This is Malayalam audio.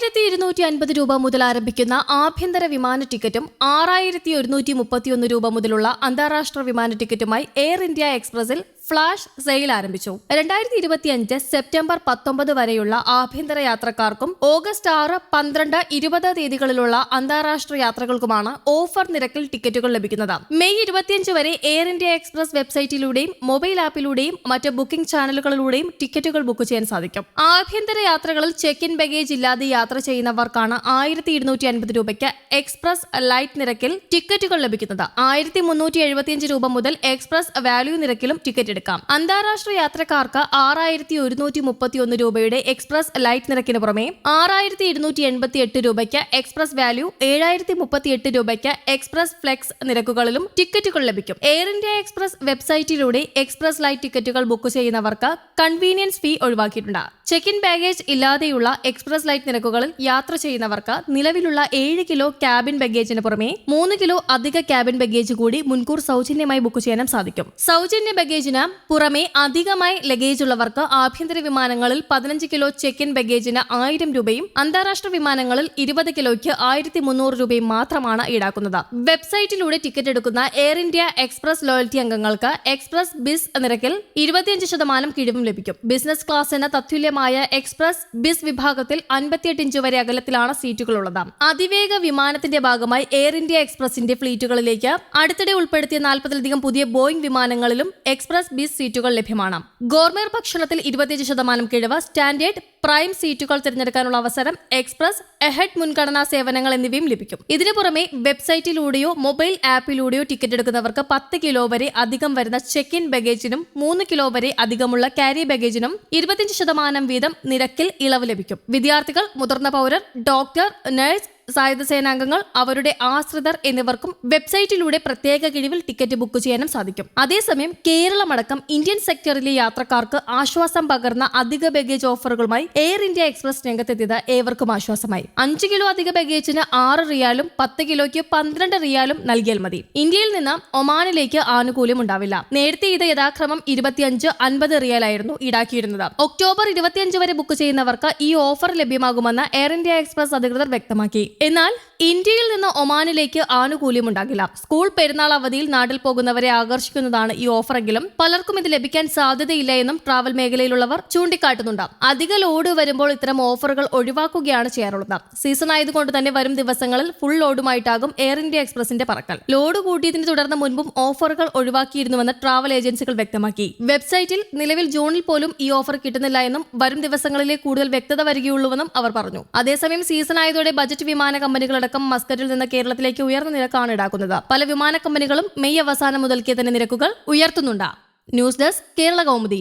ആയിരത്തി ഇരുന്നൂറ്റി അൻപത് രൂപ മുതൽ ആരംഭിക്കുന്ന ആഭ്യന്തര വിമാന ടിക്കറ്റും ആറായിരത്തി ഒരുന്നൂറ്റി മുപ്പത്തിയൊന്ന് രൂപ മുതലുള്ള അന്താരാഷ്ട്ര വിമാന ടിക്കറ്റുമായി എയർ ഇന്ത്യ എക്സ്പ്രസിൽ ഫ്ലാഷ് സെയിൽ ആരംഭിച്ചു. രണ്ടായിരത്തി ഇരുപത്തിയഞ്ച് സെപ്റ്റംബർ പത്തൊമ്പത് വരെയുള്ള ആഭ്യന്തര യാത്രക്കാർക്കും ഓഗസ്റ്റ് ആറ് പന്ത്രണ്ട് ഇരുപത് തീയതികളിലുള്ള അന്താരാഷ്ട്ര യാത്രകൾക്കുമാണ് ഓഫർ നിരക്കിൽ ടിക്കറ്റുകൾ ലഭിക്കുന്നത്. മെയ് ഇരുപത്തിയഞ്ച് വരെ എയർ ഇന്ത്യ എക്സ്പ്രസ് വെബ്സൈറ്റിലൂടെയും മൊബൈൽ ആപ്പിലൂടെയും മറ്റ് ബുക്കിംഗ് ചാനലുകളിലൂടെയും ടിക്കറ്റുകൾ ബുക്ക് ചെയ്യാൻ സാധിക്കും. ആഭ്യന്തര യാത്രകളിൽ ചെക്ക് ഇൻ ബാഗേജ് ഇല്ലാതെ യാത്ര ചെയ്യുന്നവർക്കാണ് ആയിരത്തി ഇരുന്നൂറ്റി അൻപത് രൂപയ്ക്ക് എക്സ്പ്രസ് ലൈറ്റ് നിരക്കിൽ ടിക്കറ്റുകൾ ലഭിക്കുന്നത്. ആയിരത്തി മുന്നൂറ്റി എഴുപത്തിയഞ്ച് രൂപ മുതൽ എക്സ്പ്രസ് വാല്യൂ നിരക്കിലും ടിക്കറ്റ് എടുക്കാം. അന്താരാഷ്ട്ര യാത്രക്കാർക്ക് ആറായിരത്തി ഒരുന്നൂറ്റി മുപ്പത്തി ഒന്ന് രൂപയുടെ എക്സ്പ്രസ് ലൈറ്റ് നിരക്കിന് പുറമെ ആറായിരത്തി ഇരുന്നൂറ്റി എൺപത്തി എട്ട് രൂപയ്ക്ക് എക്സ്പ്രസ് വാല്യൂ ഏഴായിരത്തി മുപ്പത്തി എട്ട് രൂപയ്ക്ക് എക്സ്പ്രസ് ഫ്ലെക്സ് നിരക്കുകളിലും ടിക്കറ്റുകൾ ലഭിക്കും. എയർ ഇന്ത്യ എക്സ്പ്രസ് വെബ്സൈറ്റിലൂടെ എക്സ്പ്രസ് ലൈറ്റ് ടിക്കറ്റുകൾ ബുക്ക് ചെയ്യുന്നവർക്ക് കൺവീനിയൻസ് ഫീ ഒഴിവാക്കിയിട്ടുണ്ട്. ചെക്ക് ഇൻ ബാഗേജ് ഇല്ലാതെയുള്ള എക്സ്പ്രസ് ലൈറ്റ് നിരക്കുകളിൽ യാത്ര ചെയ്യുന്നവർക്ക് നിലവിലുള്ള ഏഴ് കിലോ ക്യാബിൻ ബഗേജിന് പുറമെ മൂന്ന് കിലോ അധിക ക്യാബിൻ ബഗേജ് കൂടി മുൻകൂർ സൗജന്യമായി ബുക്ക് ചെയ്യാനും സാധിക്കും. സൗജന്യ ബഗേജിന് പുറമെ അധികമായി ലഗേജ് ഉള്ളവർക്ക് ആഭ്യന്തര വിമാനങ്ങളിൽ പതിനഞ്ച് കിലോ ചെക്ക് ഇൻ ബഗേജിന് ആയിരം രൂപയും അന്താരാഷ്ട്ര വിമാനങ്ങളിൽ ഇരുപത് കിലോയ്ക്ക് ആയിരത്തി മുന്നൂറ് രൂപയും മാത്രമാണ് ഈടാക്കുന്നത്. വെബ്സൈറ്റിലൂടെ ടിക്കറ്റ് എടുക്കുന്ന എയർ ഇന്ത്യ എക്സ്പ്രസ് ലോയൽറ്റി അംഗങ്ങൾക്ക് എക്സ്പ്രസ് ബിസ് നിരക്കിൽ ഇരുപത്തിയഞ്ച് ശതമാനം കിഴിവും ലഭിക്കും. ബിസിനസ് ക്ലാസ്സിന് തത്തുല്യമായ എക്സ്പ്രസ് ബിസ് വിഭാഗത്തിൽ അൻപത്തിയെട്ട് ഇഞ്ച് വരെ അകലത്തിലാണ് സീറ്റുകളുള്ളത്. അതിവേഗ വിമാനത്തിന്റെ ഭാഗമായി എയർ ഇന്ത്യ എക്സ്പ്രസിന്റെ ഫ്ലീറ്റുകളിലേക്ക് അടുത്തിടെ ഉൾപ്പെടുത്തിയ നാൽപ്പതിലധികം പുതിയ ബോയിംഗ് വിമാനങ്ങളിലും എക്സ്പ്രസ് ബിസ് സീറ്റുകൾ ലഭ്യമാണ്. ഗോർമേർ ഭക്ഷണത്തിൽ ഇരുപത്തിയഞ്ച് ശതമാനം കിഴിവ് സ്റ്റാൻഡേർഡ് പ്രൈം സീറ്റുകൾ തിരഞ്ഞെടുക്കാനുള്ള അവസരം എക്സ്പ്രസ് എഹെഡ് മുൻഗണനാ സേവനങ്ങൾ എന്നിവയും ലഭിക്കും. ഇതിനു പുറമെ വെബ്സൈറ്റിലൂടെയോ മൊബൈൽ ആപ്പിലൂടെയോ ടിക്കറ്റ് എടുക്കുന്നവർക്ക് പത്ത് കിലോ വരെ അധികം വരുന്ന ചെക്ക് ഇൻ ബഗേജിനും മൂന്ന് കിലോ വരെ അധികമുള്ള ക്യാരി ബഗേജിനും ഇരുപത്തിയഞ്ച് ശതമാനം വീതം നിരക്കിൽ ഇളവ് ലഭിക്കും. വിദ്യാർത്ഥികൾ മുതിർന്ന പൗരർ ഡോക്ടർ നഴ്സ് സായുധ സേനാംഗങ്ങൾ അവരുടെ ആശ്രിതർ എന്നിവർക്കും വെബ്സൈറ്റിലൂടെ പ്രത്യേക കിഴിവിൽ ടിക്കറ്റ് ബുക്ക് ചെയ്യാനും സാധിക്കും. അതേസമയം കേരളമടക്കം ഇന്ത്യൻ സെക്ടറിലെ യാത്രക്കാർക്ക് ആശ്വാസം പകർന്ന അധിക ബഗേജ് ഓഫറുകളുമായി എയർ ഇന്ത്യ എക്സ്പ്രസ് രംഗത്തെത്തിയത് ഏവർക്കും ആശ്വാസമായി. അഞ്ച് കിലോ അധിക ബഗേജിന് ആറ് റിയാലും പത്ത് കിലോയ്ക്ക് പന്ത്രണ്ട് റിയാലും നൽകിയാൽ മതി. ഇന്ത്യയിൽ നിന്ന് ഒമാനിലേക്ക് ആനുകൂല്യം ഉണ്ടാവില്ല. നേരത്തെ ഇത് യഥാക്രമം ഇരുപത്തിയഞ്ച് അൻപത് റിയാലായിരുന്നു ഈടാക്കിയിരുന്നത്. ഒക്ടോബർ ഇരുപത്തിയഞ്ച് വരെ ബുക്ക് ചെയ്യുന്നവർക്ക് ഈ ഓഫർ ലഭ്യമാകുമെന്ന് എയർ ഇന്ത്യ എക്സ്പ്രസ് അധികൃതർ വ്യക്തമാക്കി. എന്നാൽ ഇന്ത്യയിൽ നിന്ന് ഒമാനിലേക്ക് ആനുകൂല്യം ഉണ്ടാകില്ല സ്കൂൾ പെരുന്നാൾ അവധിയിൽ നാട്ടിൽ പോകുന്നവരെ ആകർഷിക്കുന്നതാണ് ഈ ഓഫറെങ്കിലും. പലർക്കും ഇത് ലഭിക്കാൻ സാധ്യതയില്ല എന്നും ട്രാവൽ മേഖലയിലുള്ളവർ ചൂണ്ടിക്കാട്ടുന്നുണ്ട്. അധിക ലോഡ് വരുമ്പോൾ ഇത്തരം ഓഫറുകൾ ഒഴിവാക്കുകയാണ് ചെയ്യാറുള്ളത്. സീസൺ ആയതുകൊണ്ട് തന്നെ വരും ദിവസങ്ങളിൽ ഫുൾ ലോഡുമായിട്ടാകും എയർ ഇന്ത്യ എക്സ്പ്രസിന്റെ പറക്കൽ. ലോഡ് കൂട്ടിയതിനെ തുടർന്ന് മുൻപും ഓഫറുകൾ ഒഴിവാക്കിയിരുന്നുവെന്ന് ട്രാവൽ ഏജൻസികൾ വ്യക്തമാക്കി. വെബ്സൈറ്റിൽ നിലവിൽ ജൂണിൽ പോലും ഈ ഓഫർ കിട്ടുന്നില്ല എന്നും വരും ദിവസങ്ങളിലെ കൂടുതൽ വ്യക്തത വരികയുള്ളൂവെന്നും അവർ പറഞ്ഞു. അതേസമയം സീസൺ ആയതോടെ ബജറ്റ് വിമാന കമ്പനികളടക്കം മസ്കറ്റിൽ നിന്ന് കേരളത്തിലേക്ക് ഉയർന്ന നിരക്കാണ് ഈടാക്കുന്നത്. പല വിമാന കമ്പനികളും മെയ് അവസാനം മുതൽക്കേ തന്നെ നിരക്കുകൾ ഉയർത്തുന്നുണ്ട്. News desk Kerala Kaumudi.